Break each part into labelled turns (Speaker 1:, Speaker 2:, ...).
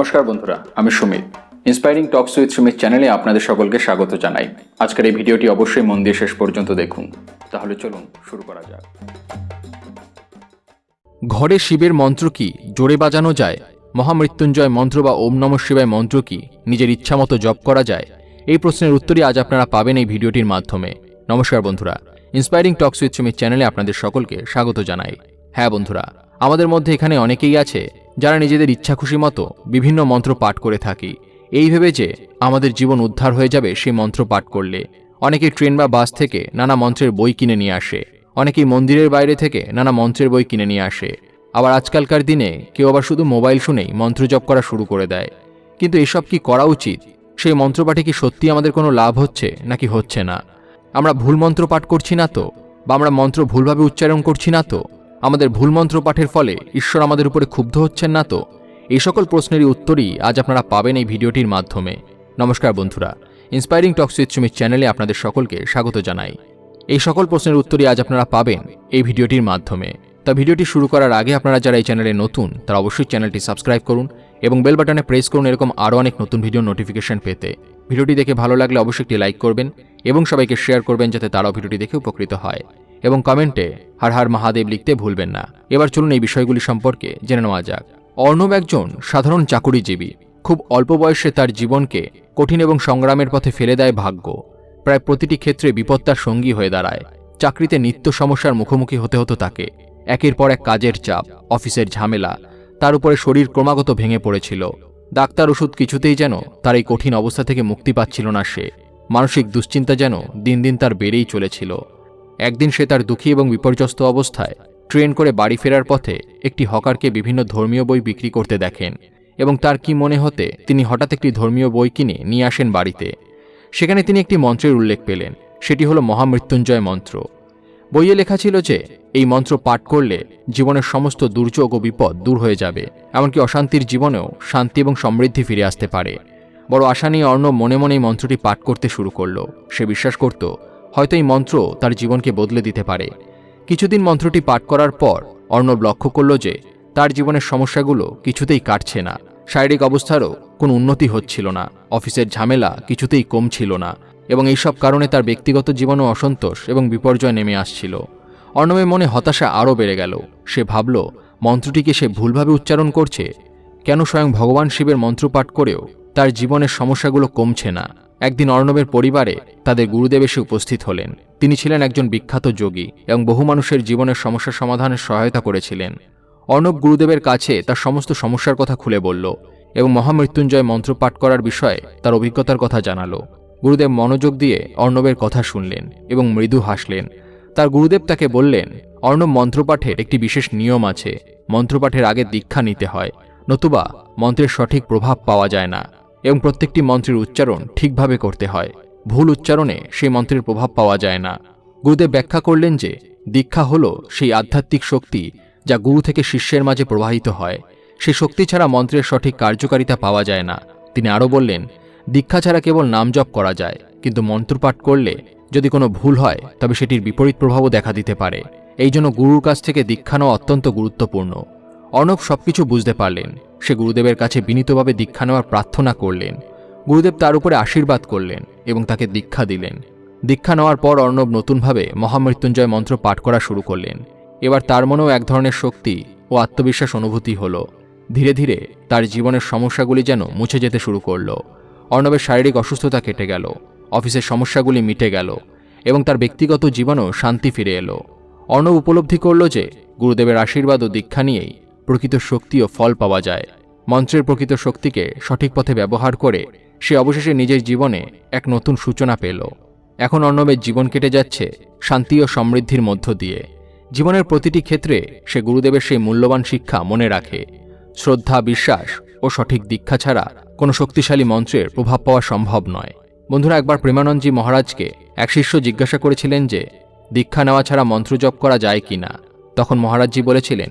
Speaker 1: নমস্কার বন্ধুরা, আমি Sumit. Inspiring talks with Sumit চ্যানেলে আপনাদের সকলকে স্বাগত জানাই। আজকের এই ভিডিওটি অবশ্যই মন দিয়ে শেষ পর্যন্ত দেখুন। তাহলে চলুন শুরু করা যাক।
Speaker 2: ঘরে শিবের মন্ত্র কি? জোরে বাজানো যায়? মহামৃত্যুঞ্জয় মন্ত্র বা ওম নম শিবায় মন্ত্র কি? নিজের ইচ্ছামতো জপ করা যায়? এই প্রশ্নের উত্তরই আজ আপনারা পাবেন এই ভিডিওটির মাধ্যমে। নমস্কার বন্ধুরা ইন্সপায়ারিং টকস উইথ সুমিত চ্যানেলে আপনাদের সকলকে স্বাগত জানাই। হ্যাঁ বন্ধুরা, আমাদের মধ্যে এখানে অনেকেই আছে। যারা নিজেদের ইচ্ছা খুশি মতো বিভিন্ন মন্ত্র পাঠ করে থাকি। এই ভেবে যে আমাদের জীবন উদ্ধার হয়ে যাবে সেই মন্ত্র পাঠ করলে। অনেকেই ট্রেন বা বাস থেকে নানা মন্ত্রের বই কিনে নিয়ে আসে। অনেকেই মন্দিরের বাইরে থেকে নানা মন্ত্রের বই কিনে নিয়ে আসে। আবার আজকালকার দিনে কেউ আবার শুধু মোবাইল শুনেই মন্ত্র জপ করা শুরু করে দেয়। কিন্তু এসব কি করা উচিত? সেই মন্ত্রপাঠে কি সত্যি আমাদের কোনো লাভ হচ্ছে নাকি হচ্ছে না? আমরা ভুল মন্ত্র পাঠ করছি না তো? বা আমরা মন্ত্র ভুলভাবে উচ্চারণ করছি না তো? আমাদের ভুল মন্ত্র পাঠের ফলে ঈশ্বর আমাদের উপরে ক্ষুব্ধ হচ্ছেন না তো? এই সকল প্রশ্নেরই উত্তরই আজ আপনারা পাবেন এই ভিডিওটির মাধ্যমে। নমস্কার বন্ধুরা ইন্সপায়ারিং টক্স উইথ সুমিত চ্যানেলে আপনাদের সকলকে স্বাগত জানাই। এই সকল প্রশ্নের উত্তরই আজ আপনারা পাবেন এই ভিডিওটির মাধ্যমে। তা ভিডিওটি শুরু করার আগে আপনারা যারা এই চ্যানেলে নতুন, তারা অবশ্যই চ্যানেলটি সাবস্ক্রাইব করুন এবং বেল বাটনে প্রেস করুন এরকম আরও অনেক নতুন ভিডিও নোটিফিকেশন পেতে। ভিডিওটি দেখে ভালো লাগলে অবশ্যই একটি লাইক করবেন এবং সবাইকে শেয়ার করবেন যাতে তারাও ভিডিওটি দেখে উপকৃত হয়। এবং কমেন্টে হার হার মহাদেব লিখতে ভুলবেন না। এবার চলুন এই বিষয়গুলি সম্পর্কে জেনে নেওয়া যাক। অর্ণব একজন সাধারণ চাকুরিজীবী। খুব অল্প বয়সে তার জীবনকে কঠিন এবং সংগ্রামের পথে ফেলে দেয় ভাগ্য। প্রায় প্রতিটি ক্ষেত্রে বিপত্তার সঙ্গী হয়ে দাঁড়ায়। চাকরিতে নিত্য সমস্যার মুখোমুখি হতে হতো তাকে। একের পর এক কাজের চাপ, অফিসের ঝামেলা, তার উপরে শরীর ক্রমাগত ভেঙে পড়েছিল। ডাক্তার ওষুধ কিছুতেই যেন তার এই কঠিন অবস্থা থেকে মুক্তি পাচ্ছিল না সে। মানসিক দুশ্চিন্তা যেন দিন দিন তার বেড়েই চলেছিল। একদিন সে তার দুঃখী এবং বিপর্যস্ত অবস্থায় ট্রেন করে বাড়ি ফেরার পথে একটি হকারকে বিভিন্ন ধর্মীয় বই বিক্রি করতে দেখেন এবং তার কি মনে হতে তিনি হঠাৎ একটি ধর্মীয় বই কিনে নিয়ে আসেন বাড়িতে। সেখানে তিনি একটি মন্ত্রের উল্লেখ পেলেন। সেটি হলো মহামৃত্যুঞ্জয় মন্ত্র। বইয়ে লেখা ছিল যে, এই মন্ত্র পাঠ করলে জীবনের সমস্ত দুর্যোগ ও বিপদ দূর হয়ে যাবে, এমনকি অশান্তির জীবনেও শান্তি এবং সমৃদ্ধি ফিরে আসতে পারে। বড় আশা নিয়ে অর্ণব মনে মনে এই মন্ত্রটি পাঠ করতে শুরু করল। সে বিশ্বাস করত হয়তো এই মন্ত্র তার জীবনকে বদলে দিতে পারে। কিছুদিন মন্ত্রটি পাঠ করার পর অর্ণব লক্ষ্য করল যে তার জীবনের সমস্যাগুলো কিছুতেই কাটছে না। শারীরিক অবস্থারও কোনো উন্নতি হচ্ছিল না। অফিসের ঝামেলা কিছুতেই কমছিল না এবং এইসব কারণে তার ব্যক্তিগত জীবনেও অসন্তোষ এবং বিপর্যয় নেমে আসছিল। অর্ণবের মনে হতাশা আরও বেড়ে গেল। সে ভাবল, মন্ত্রটিকে সে ভুলভাবে উচ্চারণ করছে? কেন স্বয়ং ভগবান শিবের মন্ত্র পাঠ করেও তার জীবনের সমস্যাগুলো কমছে না? একদিন অর্ণবের পরিবারে তাদের গুরুদেব এসে উপস্থিত হলেন। তিনি ছিলেন একজন বিখ্যাত যোগী এবং বহু মানুষের জীবনের সমস্যা সমাধানের সহায়তা করেছিলেন। অর্ণব গুরুদেবের কাছে তার সমস্ত সমস্যার কথা খুলে বলল এবং মহামৃত্যুঞ্জয় মন্ত্র পাঠ করার বিষয়ে তার অভিজ্ঞতার কথা জানালো। গুরুদেব মনোযোগ দিয়ে অর্ণবের কথা শুনলেন এবং মৃদু হাসলেন। তার গুরুদেব তাকে বললেন, অর্ণব মন্ত্রপাঠের একটি বিশেষ নিয়ম আছে। মন্ত্রপাঠের আগে দীক্ষা নিতে হয়, নতুবা মন্ত্রের সঠিক প্রভাব পাওয়া যায় না। এবং প্রত্যেকটি মন্ত্রের উচ্চারণ ঠিকভাবে করতে হয়। ভুল উচ্চারণে সেই মন্ত্রের প্রভাব পাওয়া যায় না। গুরুদেব ব্যাখ্যা করলেন যে, দীক্ষা হল সেই আধ্যাত্মিক শক্তি যা গুরু থেকে শিষ্যের মাঝে প্রবাহিত হয়। সেই শক্তি ছাড়া মন্ত্রের সঠিক কার্যকারিতা পাওয়া যায় না। তিনি আরও বললেন, দীক্ষা ছাড়া কেবল নাম জপ করা যায়, কিন্তু মন্ত্রপাঠ করলে যদি কোনো ভুল হয়, তবে সেটির বিপরীত প্রভাবও দেখা দিতে পারে। এই জন্য গুরুর কাছ থেকে দীক্ষা নেওয়া অত্যন্ত গুরুত্বপূর্ণ। অর্ণব সবকিছু বুঝতে পারলেন। সে গুরুদেবের কাছে বিনীতভাবে দীক্ষা নেওয়ার প্রার্থনা করলেন। গুরুদেব তার উপরে আশীর্বাদ করলেন এবং তাকে দীক্ষা দিলেন। দীক্ষা নেওয়ার পর অর্ণব নতুনভাবে মহামৃত্যুঞ্জয় মন্ত্র পাঠ করা শুরু করলেন। এবার তার মনেও এক ধরনের শক্তি ও আত্মবিশ্বাস অনুভূতি হলো। ধীরে ধীরে তার জীবনের সমস্যাগুলি যেন মুছে যেতে শুরু করল। অর্ণবের শারীরিক অসুস্থতা কেটে গেল, অফিসের সমস্যাগুলি মিটে গেল এবং তার ব্যক্তিগত জীবনেও শান্তি ফিরে এলো। অর্ণব উপলব্ধি করল যে, গুরুদেবের আশীর্বাদ ও দীক্ষা নিয়েই প্রকৃত শক্তি ও ফল পাওয়া যায়। মন্ত্রের প্রকৃত শক্তিকে সঠিক পথে ব্যবহার করে সে অবশেষে নিজের জীবনে এক নতুন সূচনা পেল। এখন অর্ণবের জীবন কেটে যাচ্ছে শান্তি ও সমৃদ্ধির মধ্য দিয়ে। জীবনের প্রতিটি ক্ষেত্রে সে গুরুদেবের সেই মূল্যবান শিক্ষা মনে রাখে। শ্রদ্ধা, বিশ্বাস ও সঠিক দীক্ষা ছাড়া কোনো শক্তিশালী মন্ত্রের প্রভাব পাওয়া সম্ভব নয়। বন্ধুরা, একবার প্রেমানন্দজি মহারাজকে এক শিষ্য জিজ্ঞাসা করেছিলেন যে, দীক্ষা নেওয়া ছাড়া মন্ত্র জপ করা যায় কি না তখন মহারাজজি বলেছিলেন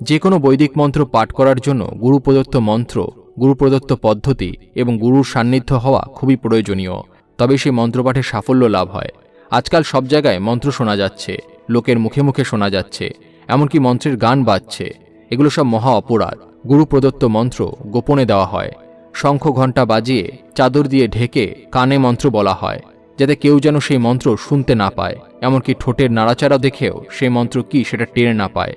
Speaker 2: যে কোনো বৈদিক মন্ত্র পাঠ করার জন্য গুরু প্রদত্ত মন্ত্র, গুরু প্রদত্ত পদ্ধতি এবং গুরুর সান্নিধ্য হওয়া খুবই প্রয়োজনীয়, তবে সেই মন্ত্রপাঠে সাফল্য লাভ হয়। আজকাল সব জায়গায় মন্ত্র শোনা যাচ্ছে, লোকের মুখে মুখে শোনা যাচ্ছে, এমনকি মন্ত্রের গান বাজছে। এগুলো সব মহা অপরাধ। গুরু প্রদত্ত মন্ত্র গোপনে দেওয়া হয়। শঙ্খ ঘণ্টা বাজিয়ে চাদর দিয়ে ঢেকে কানে মন্ত্র বলা হয়, যাতে কেউ যেন সেই মন্ত্র শুনতে না পায়। এমনকি ঠোঁটের নাড়াচাড়া দেখেও সেই মন্ত্র কি সেটা টের না পায়।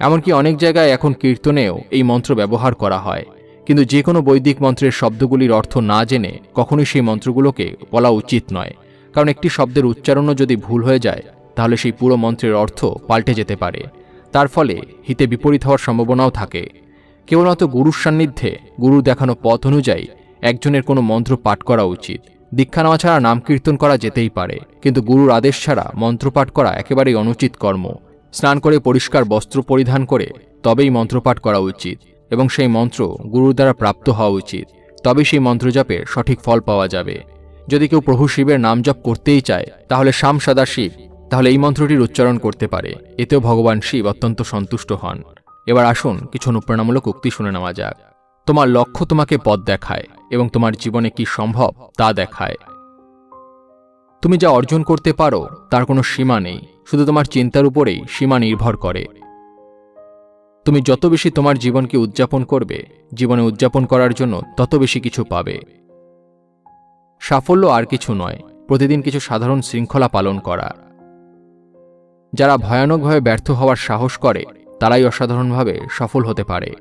Speaker 2: এমনকি অনেক জায়গায় এখন কীর্তনেও এই মন্ত্র ব্যবহার করা হয়। কিন্তু যে কোনো বৈদিক মন্ত্রের শব্দগুলির অর্থ না জেনে কখনোই সেই মন্ত্রগুলোকে বলা উচিত নয়। কারণ একটি শব্দের উচ্চারণও যদি ভুল হয়ে যায়, তাহলে সেই পুরো মন্ত্রের অর্থ পাল্টে যেতে পারে। তার ফলে হিতে বিপরীত হওয়ার সম্ভাবনাও থাকে। কেবলমাত্র গুরুর সান্নিধ্যে গুরু দেখানো পথ অনুযায়ী একজনের কোনো মন্ত্র পাঠ করা উচিত। দীক্ষা নেওয়া ছাড়া নাম কীর্তন করা যেতেই পারে, কিন্তু গুরুর আদেশ ছাড়া মন্ত্রপাঠ করা একেবারেই অনুচিত কর্ম। স্নান করে পরিষ্কার বস্ত্র পরিধান করে তবেই মন্ত্রপাঠ করা উচিত এবং সেই মন্ত্র গুরুর দ্বারা প্রাপ্ত হওয়া উচিত তবে সেই মন্ত্রজাপের সঠিক ফল পাওয়া যাবে। যদি কেউ প্রভু শিবের নাম জপ করতেই চায়, তাহলে শ্যাম সদা শিব, তাহলে এই মন্ত্রটির উচ্চারণ করতে পারে। এতেও ভগবান শিব অত্যন্ত সন্তুষ্ট হন। এবার আসুন কিছু অনুপ্রেরণামূলক উক্তি শুনে নেওয়া যাক। তোমার লক্ষ্য তোমাকে পথ দেখায় এবং তোমার জীবনে কি সম্ভব তা দেখায়। তুমি যা অর্জন করতে পারো, তার কোনো সীমা নেই, শুধু তোমার চিন্তার উপরেই সীমা নির্ভর করে। তুমি যত বেশি তোমার জীবনকে উদযাপন করবে, জীবনে উদযাপন করার জন্য তত বেশি কিছু পাবে। সাফল্য আর কিছু নয়, প্রতিদিন কিছু সাধারণ শৃঙ্খলা পালন করা। যারা ভয়ানকভাবে ব্যর্থ হওয়ার সাহস করে, তারাই অসাধারণভাবে সফল হতে পারে।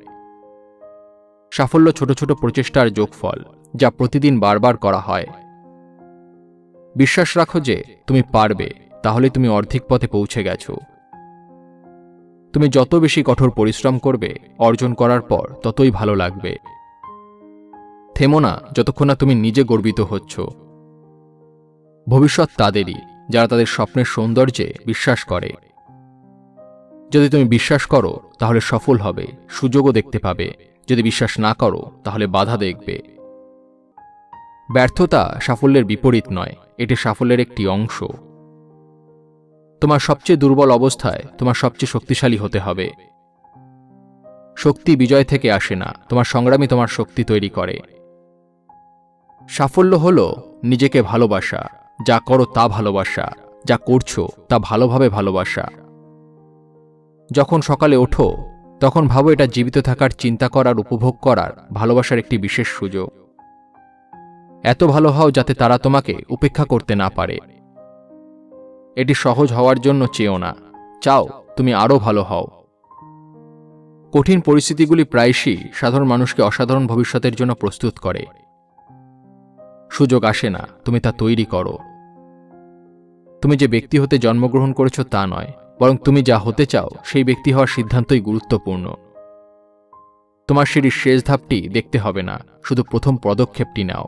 Speaker 2: সাফল্য ছোট ছোট প্রচেষ্টার যোগফল, যা প্রতিদিন বারবার করা হয়। বিশ্বাস রাখো যে তুমি পারবে, তাহলে তুমি অর্ধেক পথে পৌঁছে গেছো। তুমি যত বেশি কঠোর পরিশ্রম করবে, অর্জন করার পর ততই ভালো লাগবে। থেমো না যতক্ষণ না তুমি নিজে গর্বিত হচ্ছ। ভবিষ্যৎ তাদেরই, যারা তাদের স্বপ্নের সৌন্দর্যে বিশ্বাস করে। যদি তুমি বিশ্বাস করো, তাহলে সফল হবে, সুযোগও দেখতে পাবে। যদি বিশ্বাস না করো, তাহলে বাধা দেখবে। ব্যর্থতা সাফল্যের বিপরীত নয়, এটি সাফল্যের একটি অংশ। তোমার সবচেয়ে দুর্বল অবস্থায় তোমার সবচেয়ে শক্তিশালী হতে হবে। শক্তি বিজয় থেকে আসে না, তোমার সংগ্রামী তোমার শক্তি তৈরি করে। সাফল্য হল নিজেকে ভালোবাসা, যা করো তা ভালোবাসা, যা করছ তা ভালোভাবে ভালোবাসা। যখন সকালে ওঠো, তখন ভাবো এটা জীবিত থাকার, চিন্তা করার, উপভোগ করার, ভালোবাসার একটি বিশেষ সুযোগ। এত ভালো হও যাতে তারা তোমাকে উপেক্ষা করতে না পারে। এটি সহজ হওয়ার জন্য চেয়েও না। চাও, তুমি আরও ভালো হও। কঠিন পরিস্থিতিগুলি প্রায়শই সাধারণ মানুষকে অসাধারণ ভবিষ্যতের জন্য প্রস্তুত করে। সুযোগ আসে না, তুমি তা তৈরি করো। তুমি যে ব্যক্তি হতে জন্মগ্রহণ করেছ তা নয়, বরং তুমি যা হতে চাও সেই ব্যক্তি হওয়ার সিদ্ধান্তই গুরুত্বপূর্ণ। তোমার সিঁড়ির শেষ ধাপটি দেখতে হবে না, শুধু প্রথম পদক্ষেপটি নাও।